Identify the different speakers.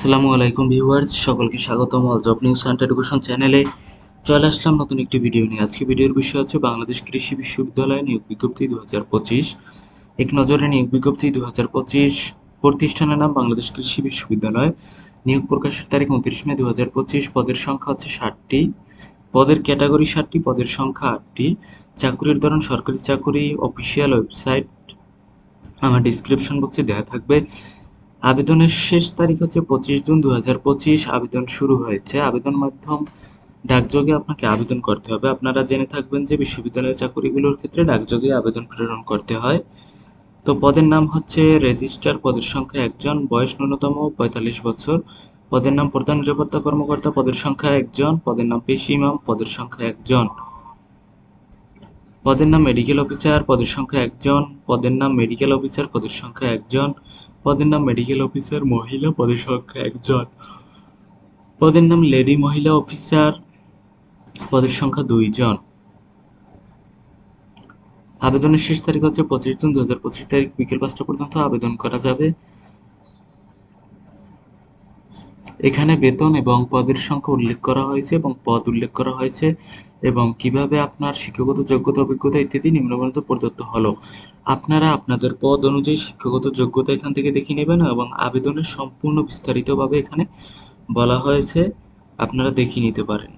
Speaker 1: আসসালামু আলাইকুম ভিউয়ার্স, সকলকে স্বাগতম all job news and education চ্যানেলে। চলে আসলাম নতুন একটি ভিডিও নিয়ে। আজকে ভিডিওর বিষয় হচ্ছে বাংলাদেশ কৃষি বিশ্ববিদ্যালয় নিয়োগ বিজ্ঞপ্তি দু হাজার পঁচিশ। এক নজরে নিয়োগ বিজ্ঞপ্তি দু হাজার পঁচিশ প্রতিষ্ঠানের নাম বাংলাদেশ কৃষি বিশ্ববিদ্যালয়। নিয়োগ প্রকাশের তারিখ উনত্রিশ মে দু হাজার পঁচিশ। পদের সংখ্যা হচ্ছে ষাটটি। পদের ক্যাটাগরি ষাটটি, পদের সংখ্যা আটটি। চাকরির ধরন, সরকারি চাকরি, অফিসিয়াল ওয়েবসাইট। আমার ডিসক্রিপশন বক্সে দেওয়া থাকবে। আবেদনের শেষ তারিখ হচ্ছে পঁচিশ জুন দু হাজার পঁচিশ। আবেদন শুরু হয়েছে। আবেদন মাধ্যম ডাকযোগে আপনাকে আবেদন করতে হবে। আপনারা জেনে থাকবেন যে বিশ্ববিদ্যালয়ের চাকরিগুলোর ক্ষেত্রে ডাকযোগে আবেদন প্রেরণ করতে হয়। তো পদের নাম হচ্ছে রেজিস্ট্রার। পদের সংখ্যা একজন। বয়স ন্যূনতম পঁয়তাল্লিশ বছর। পদের নাম প্রধান নিরাপত্তা কর্মকর্তা। পদের সংখ্যা একজন। পদের নাম পেশি ইমাম। পদের সংখ্যা একজন। পদের নাম মেডিকেল অফিসার। পদের সংখ্যা একজন। পদের নাম মেডিকেল অফিসার। পদের সংখ্যা একজন। পদের নাম মেডিকেল অফিসার মহিলা পদের সংখ্যা একজন। পদের নাম লেডি মহিলা অফিসার পদের সংখ্যা দুইজন। আবেদনের শেষ তারিখ হচ্ছে পঁচিশ জুন দু হাজার পঁচিশ তারিখ। বিকেল পাঁচটা পর্যন্ত আবেদন করা যাবে। এখানে বেতন এবং পদের সংখ্যা উল্লেখ করা হয়েছে এবং পদ উল্লেখ করা হয়েছে এবং কীভাবে আপনার শিক্ষাগত যোগ্যতা, অভিজ্ঞতা ইত্যাদি নিম্নবর্ণিত প্রদত্ত হলো। আপনারা আপনাদের পদ অনুযায়ী শিক্ষাগত যোগ্যতা এখান থেকে দেখে নেবেন এবং আবেদনের সম্পূর্ণ বিস্তারিতভাবে এখানে বলা হয়েছে। আপনারা দেখিয়ে নিতে পারেন।